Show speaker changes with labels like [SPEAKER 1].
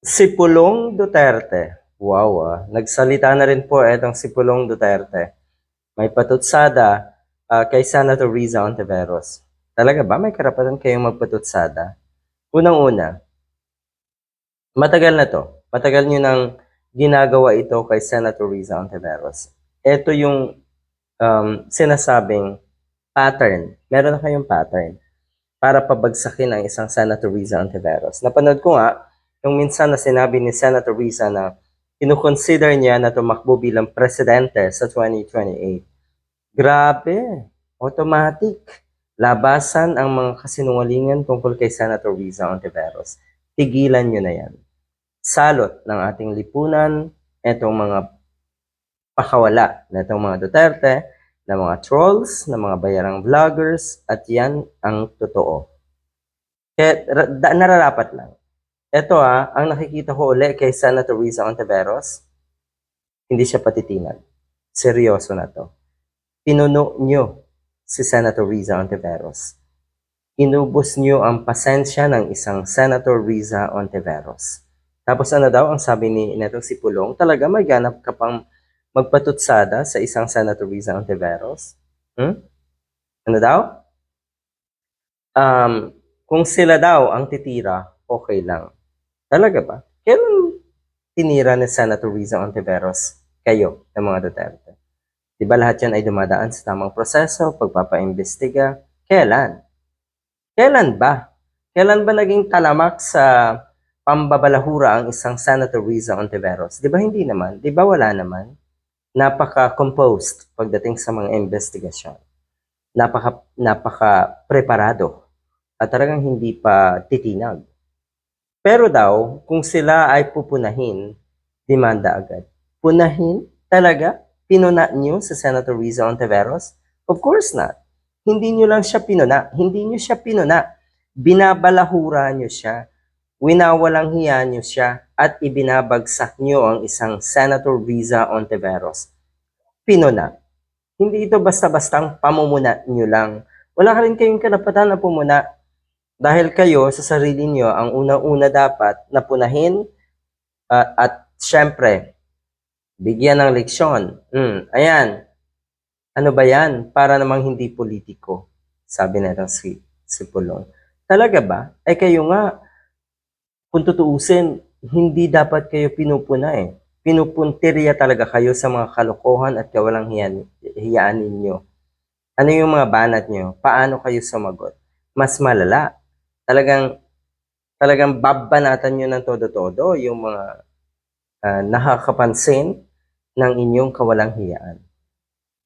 [SPEAKER 1] Si Pulong Duterte. Wow ah. Nagsalita na rin po etong si Pulong Duterte. May patutsada ah, kay Senator Riza Ontiveros. Talaga ba may karapatan kayong magpatutsada? Unang-una, matagal na to. Matagal nyo nang ginagawa ito kay Senator Riza Ontiveros. Ito yung um, sinasabing pattern. Meron na kayong pattern para pabagsakin ang isang Senator Riza Ontiveros. Napanood ko nga yung minsan na sinabi ni Senator Riza na kinukonsider niya na tumakbo bilang presidente sa 2028. Grabe, automatic. Labasan ang mga kasinungalingan tungkol kay Senator Riza Ontiveros. Tigilan nyo na yan. Salot ng ating lipunan, etong mga pakawala na itong mga Duterte, na mga trolls, na mga bayarang vloggers, at yan ang totoo. Kaya nararapat lang. Ito ah, ang nakikita ko uli kay Senator Riza Ontiveros, hindi siya patitinag. Seryoso na to. Pinuno nyo si Senator Riza Ontiveros. Inubos nyo ang pasensya ng isang Senator Riza Ontiveros. Tapos ano daw ang sabi ni netong si Pulong, talaga may ganap ka pang magpatutsada sa isang Senator Riza Ontiveros? Hmm? Ano daw? Um, kung sila daw ang titira, okay lang. Talaga ba? Kailan tinira ni Senator Riza Ontiveros kayo ng mga Duterte? Di ba lahat yan ay dumadaan sa tamang proseso, pagpapaimbestiga? Kailan? Kailan ba? Kailan ba naging talamak sa pambabalahura ang isang Senator Riza Ontiveros? Di ba hindi naman? Di ba wala naman? Napaka-composed pagdating sa mga investigasyon. Napaka, napaka-preparado. At talagang hindi pa titinag. Pero daw, kung sila ay pupunahin, demanda agad. Punahin? Talaga? Pinuna niyo sa Senator Riza Ontiveros? Of course not. Hindi niyo lang siya pinuna. Hindi niyo siya pinuna. Binabalahura niyo siya. Winawalang hiya niyo siya at ibinabagsak niyo ang isang Senator Riza Ontiveros. Pinuna. Hindi ito basta-bastang pamumuna niyo lang. Wala ka rin kayong karapatan na pumuna dahil kayo sa sarili niyo ang unang-una dapat na punahin uh, at syempre bigyan ng leksyon. Hmm, ayan. Ano ba yan? Para namang hindi politiko. Sabi na si, si Pulong. Talaga ba? Ay kayo nga, kung tutuusin, hindi dapat kayo pinupuna eh. Pinupuntirya talaga kayo sa mga kalokohan at kawalang hiyan, hiyaan ninyo. Ano yung mga banat nyo? Paano kayo sumagot? Mas malala. Talagang talagang babanatan nyo ng todo-todo yung mga ah, nakakapansin ng inyong kawalang hiyaan.